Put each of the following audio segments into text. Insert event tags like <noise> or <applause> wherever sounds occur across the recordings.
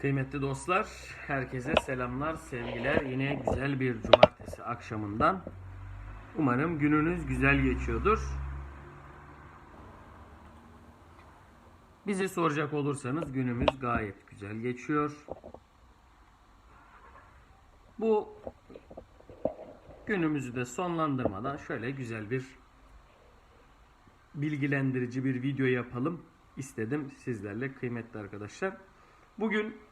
Kıymetli dostlar, herkese selamlar, sevgiler. Yine güzel bir cumartesi akşamından. Umarım gününüz güzel geçiyordur. Bizi soracak olursanız günümüz gayet güzel geçiyor. Bu günümüzü de sonlandırmadan şöyle güzel bir bilgilendirici bir video yapalım istedim sizlerle kıymetli arkadaşlar. Bugün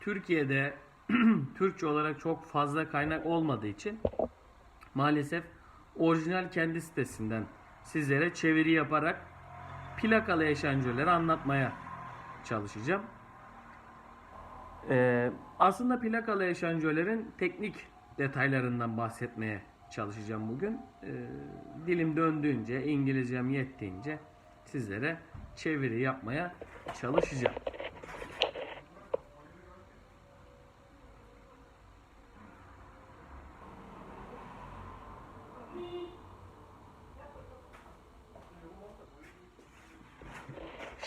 Türkiye'de <clears throat> Türkçe olarak çok fazla kaynak olmadığı için maalesef orijinal kendi sitesinden sizlere çeviri yaparak plakalı eşanjörleri anlatmaya çalışacağım. Ee, aslında plakalı eşanjörlerin teknik detaylarından bahsetmeye çalışacağım bugün. Ee, dilim döndüğünce, İngilizcem yettiğince sizlere çeviri yapmaya çalışacağım.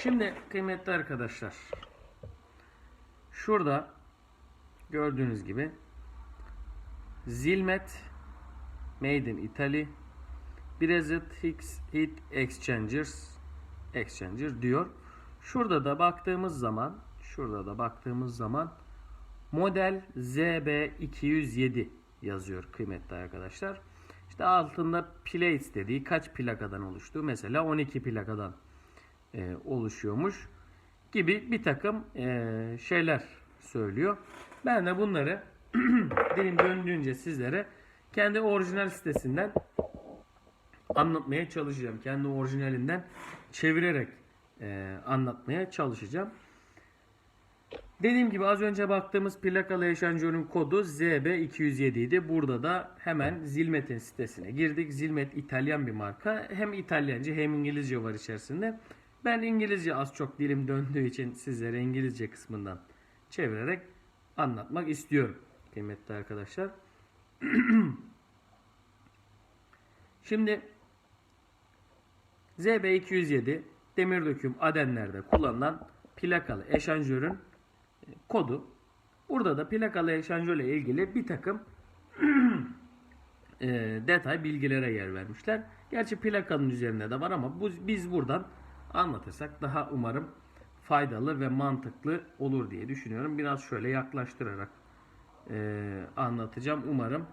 Şimdi kıymetli arkadaşlar şurada gördüğünüz gibi Zilmet Made in Italy Brexit Hicks Heat Exchangers Exchanger diyor. Şurada da baktığımız zaman şurada da baktığımız zaman model ZB207 yazıyor kıymetli arkadaşlar. İşte altında plates dediği kaç plakadan oluştu? Mesela 12 plakadan e, oluşuyormuş gibi bir takım e, şeyler söylüyor. Ben de bunları <clears throat> dilim döndüğünce sizlere kendi orijinal sitesinden anlatmaya çalışacağım. Kendi orijinalinden çevirerek e, anlatmaya çalışacağım. Dediğim gibi az önce baktığımız plakalı eşanjörün kodu ZB207 idi. Burada da hemen Zilmet'in sitesine girdik. Zilmet İtalyan bir marka. Hem İtalyanca hem İngilizce var içerisinde. Ben İngilizce az çok dilim döndüğü için sizlere İngilizce kısmından çevirerek anlatmak istiyorum. Kıymetli arkadaşlar. <clears throat> Şimdi ZB207 demir döküm adenlerde kullanılan plakalı eşanjörün e, kodu. Burada da plakalı eşanjörle ilgili bir takım <clears throat> e, detay bilgilere yer vermişler. Gerçi plakanın üzerinde de var ama biz buradan anlatırsak daha umarım faydalı ve mantıklı olur diye düşünüyorum. Biraz şöyle yaklaştırarak e, anlatacağım. Umarım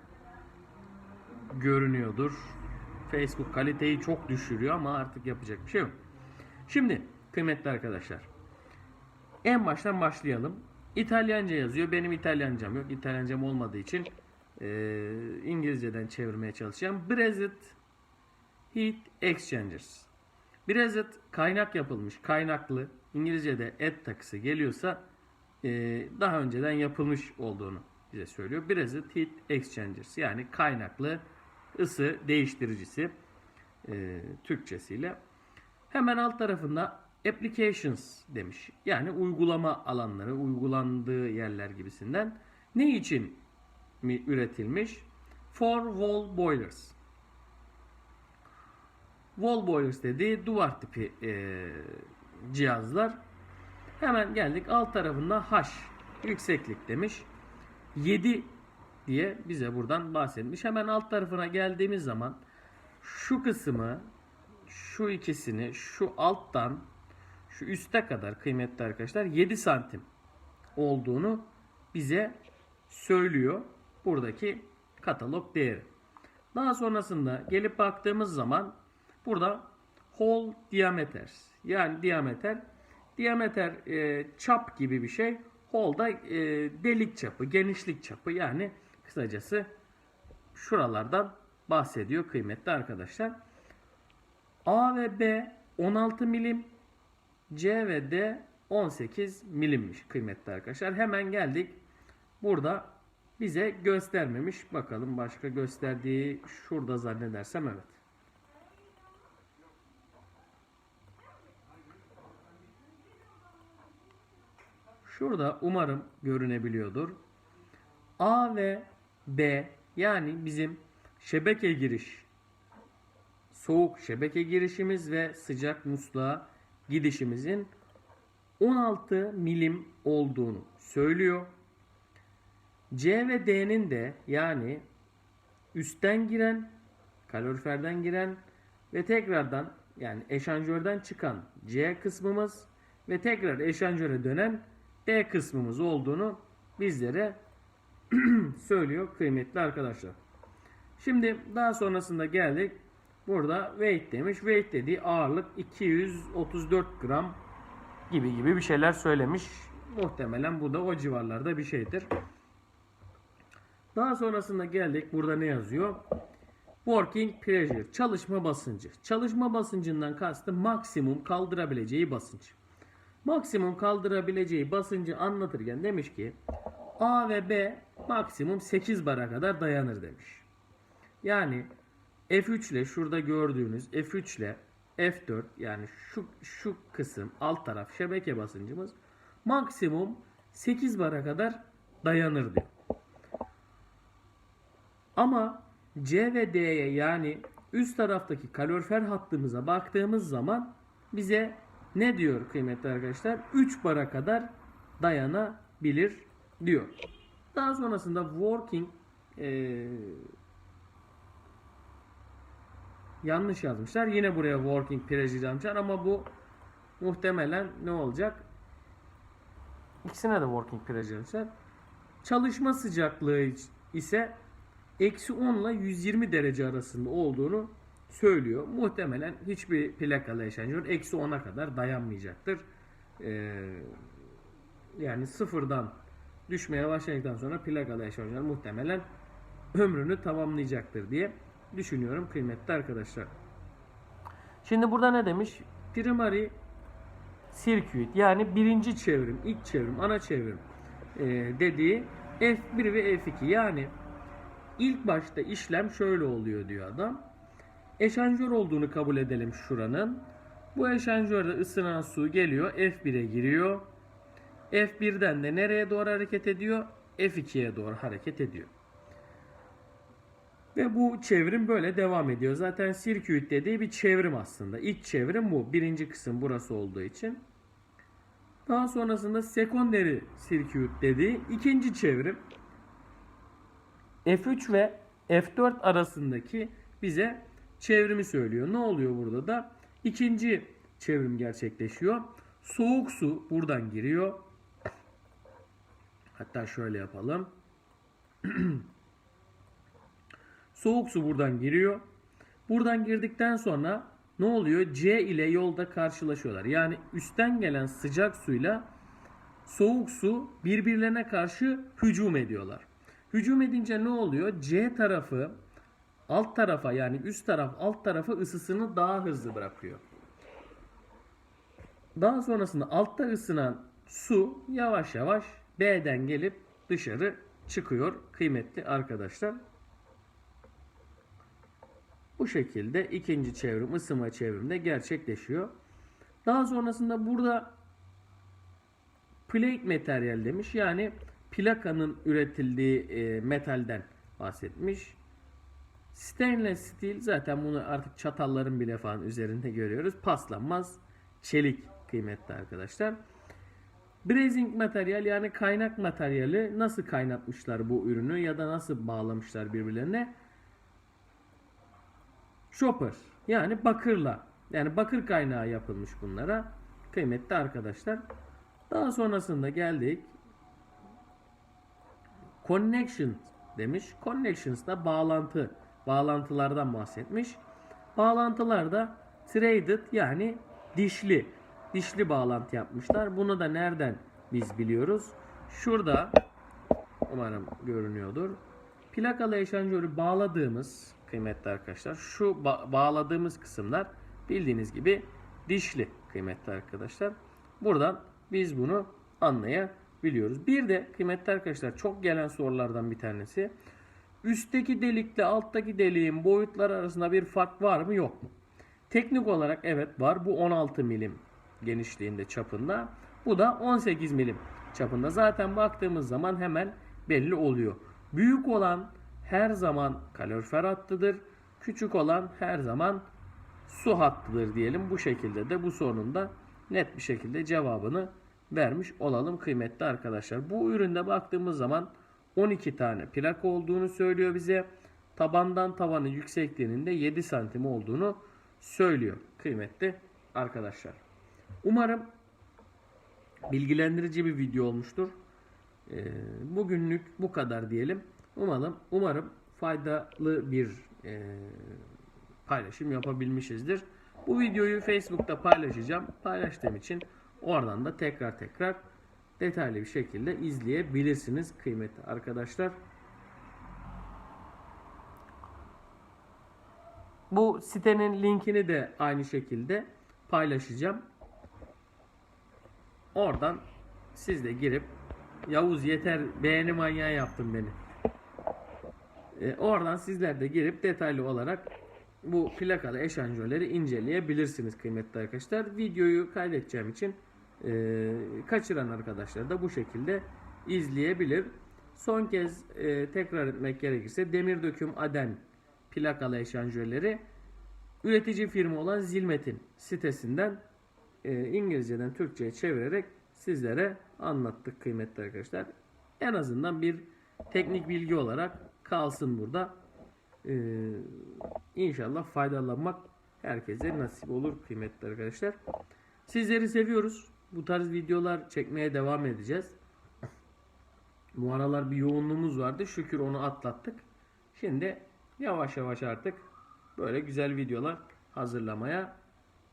görünüyordur. Facebook kaliteyi çok düşürüyor ama artık yapacak bir şey yok. Şimdi kıymetli arkadaşlar. En baştan başlayalım. İtalyanca yazıyor. Benim İtalyancam yok. İtalyancam olmadığı için e, İngilizceden çevirmeye çalışacağım. Brexit Heat Exchangers. Brexit kaynak yapılmış, kaynaklı. İngilizce'de et takısı geliyorsa e, daha önceden yapılmış olduğunu bize söylüyor. Brexit Heat Exchangers yani kaynaklı ısı değiştiricisi e, Türkçesiyle. Hemen alt tarafında applications demiş. Yani uygulama alanları, uygulandığı yerler gibisinden. Ne için mi üretilmiş? For wall boilers. Wall boilers dediği duvar tipi e, cihazlar. Hemen geldik alt tarafında H yükseklik demiş. 7 diye bize buradan bahsetmiş. Hemen alt tarafına geldiğimiz zaman şu kısmı şu ikisini şu alttan şu üste kadar kıymetli arkadaşlar 7 santim olduğunu bize söylüyor buradaki katalog değeri. Daha sonrasında gelip baktığımız zaman burada hole diameter yani diameter diameter e, çap gibi bir şey. Hole da e, delik çapı, genişlik çapı yani kısacası şuralardan bahsediyor kıymetli arkadaşlar. A ve B 16 milim, C ve D 18 milimmiş kıymetli arkadaşlar. Hemen geldik. Burada bize göstermemiş. Bakalım başka gösterdiği şurada zannedersem evet. Şurada umarım görünebiliyordur. A ve B yani bizim şebeke giriş soğuk şebeke girişimiz ve sıcak musluğa gidişimizin 16 milim olduğunu söylüyor. C ve D'nin de yani üstten giren, kaloriferden giren ve tekrardan yani eşanjörden çıkan C kısmımız ve tekrar eşanjöre dönen D kısmımız olduğunu bizlere <clears throat> söylüyor kıymetli arkadaşlar. Şimdi daha sonrasında geldik. Burada weight demiş. Weight dediği ağırlık 234 gram gibi gibi bir şeyler söylemiş. Muhtemelen bu da o civarlarda bir şeydir. Daha sonrasında geldik. Burada ne yazıyor? Working pressure, çalışma basıncı. Çalışma basıncından kastı maksimum kaldırabileceği basınç. Maksimum kaldırabileceği basıncı anlatırken demiş ki A ve B maksimum 8 bara kadar dayanır demiş. Yani F3 ile şurada gördüğünüz F3 ile F4 yani şu şu kısım alt taraf şebeke basıncımız maksimum 8 bara kadar dayanır diyor. Ama C ve D'ye yani üst taraftaki kalorifer hattımıza baktığımız zaman bize ne diyor kıymetli arkadaşlar? 3 bara kadar dayanabilir diyor. Daha sonrasında working eee yanlış yazmışlar. Yine buraya working pressure yazmışlar ama bu muhtemelen ne olacak? İkisine de working pressure yazmışlar. Çalışma sıcaklığı ise eksi 10 ile 120 derece arasında olduğunu söylüyor. Muhtemelen hiçbir plakalı eşanjör eksi 10'a kadar dayanmayacaktır. Ee, yani sıfırdan düşmeye başladıktan sonra plakalı eşanjör muhtemelen ömrünü tamamlayacaktır diye düşünüyorum kıymetli arkadaşlar. Şimdi burada ne demiş? Primary circuit yani birinci çevrim, ilk çevrim, ana çevrim e, dediği F1 ve F2 yani ilk başta işlem şöyle oluyor diyor adam. Eşanjör olduğunu kabul edelim şuranın. Bu eşanjörde ısınan su geliyor F1'e giriyor. F1'den de nereye doğru hareket ediyor? F2'ye doğru hareket ediyor. Ve bu çevrim böyle devam ediyor. Zaten circuit dediği bir çevrim aslında. İlk çevrim bu. Birinci kısım burası olduğu için. Daha sonrasında secondary circuit dediği ikinci çevrim. F3 ve F4 arasındaki bize çevrimi söylüyor. Ne oluyor burada da? İkinci çevrim gerçekleşiyor. Soğuk su buradan giriyor. Hatta şöyle yapalım. <clears throat> Soğuk su buradan giriyor. Buradan girdikten sonra ne oluyor? C ile yolda karşılaşıyorlar. Yani üstten gelen sıcak suyla soğuk su birbirlerine karşı hücum ediyorlar. Hücum edince ne oluyor? C tarafı alt tarafa yani üst taraf alt tarafa ısısını daha hızlı bırakıyor. Daha sonrasında altta ısınan su yavaş yavaş B'den gelip dışarı çıkıyor kıymetli arkadaşlar. Bu şekilde ikinci çevrim ısınma çevrimde gerçekleşiyor. Daha sonrasında burada plate materyal demiş. Yani plakanın üretildiği e, metalden bahsetmiş. Stainless steel zaten bunu artık çatalların bile falan üzerinde görüyoruz. Paslanmaz çelik kıymetli arkadaşlar. Brazing materyal yani kaynak materyali nasıl kaynatmışlar bu ürünü ya da nasıl bağlamışlar birbirlerine? Chopper yani bakırla yani bakır kaynağı yapılmış bunlara kıymetli arkadaşlar. Daha sonrasında geldik. Connection demiş. Connections da bağlantı, bağlantılardan bahsetmiş. Bağlantılarda threaded yani dişli, dişli bağlantı yapmışlar. Bunu da nereden biz biliyoruz? Şurada umarım görünüyordur. Plakalı eşanjörü bağladığımız kıymetli arkadaşlar şu ba- bağladığımız kısımlar bildiğiniz gibi dişli kıymetli arkadaşlar. Buradan biz bunu anlayabiliyoruz. Bir de kıymetli arkadaşlar çok gelen sorulardan bir tanesi. Üstteki delikle alttaki deliğin boyutları arasında bir fark var mı yok mu? Teknik olarak evet var. Bu 16 milim genişliğinde çapında. Bu da 18 milim çapında. Zaten baktığımız zaman hemen belli oluyor. Büyük olan her zaman kalorifer hattıdır. Küçük olan her zaman su hattıdır diyelim. Bu şekilde de bu sorunun da net bir şekilde cevabını vermiş olalım kıymetli arkadaşlar. Bu üründe baktığımız zaman 12 tane plak olduğunu söylüyor bize. Tabandan tavanın yüksekliğinin de 7 santim olduğunu söylüyor kıymetli arkadaşlar. Umarım bilgilendirici bir video olmuştur. Ee, bugünlük bu kadar diyelim. Umarım umarım faydalı bir e, paylaşım yapabilmişizdir. Bu videoyu Facebook'ta paylaşacağım. Paylaştığım için oradan da tekrar tekrar detaylı bir şekilde izleyebilirsiniz kıymetli arkadaşlar. Bu sitenin linkini de aynı şekilde paylaşacağım. Oradan siz de girip Yavuz yeter beğeni manyağı yaptın beni. E, oradan sizler de girip detaylı olarak bu plakalı eşanjörleri inceleyebilirsiniz kıymetli arkadaşlar. Videoyu kaydedeceğim için e, kaçıran arkadaşlar da bu şekilde izleyebilir. Son kez e, tekrar etmek gerekirse demir döküm Aden plakalı eşanjörleri üretici firma olan Zilmet'in sitesinden e, İngilizceden Türkçe'ye çevirerek sizlere anlattık kıymetli arkadaşlar. En azından bir teknik bilgi olarak kalsın burada. Ee, inşallah faydalanmak herkese nasip olur kıymetli arkadaşlar. Sizleri seviyoruz. Bu tarz videolar çekmeye devam edeceğiz. Bu aralar bir yoğunluğumuz vardı. Şükür onu atlattık. Şimdi yavaş yavaş artık böyle güzel videolar hazırlamaya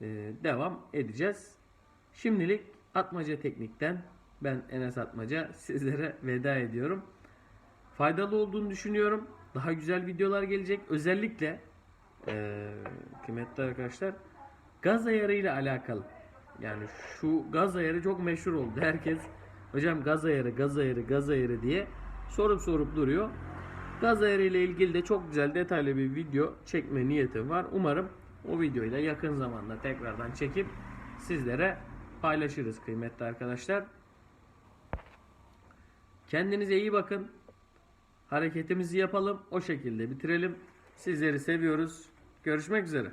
e, devam edeceğiz. Şimdilik Atmaca Teknik'ten ben Enes Atmaca sizlere veda ediyorum. Faydalı olduğunu düşünüyorum. Daha güzel videolar gelecek. Özellikle e, kıymetli arkadaşlar gaz ayarıyla alakalı. Yani şu gaz ayarı çok meşhur oldu. Herkes hocam gaz ayarı, gaz ayarı, gaz ayarı diye sorup sorup duruyor. Gaz ayarı ile ilgili de çok güzel detaylı bir video çekme niyetim var. Umarım o videoyu da yakın zamanda tekrardan çekip sizlere paylaşırız kıymetli arkadaşlar. Kendinize iyi bakın. Hareketimizi yapalım. O şekilde bitirelim. Sizleri seviyoruz. Görüşmek üzere.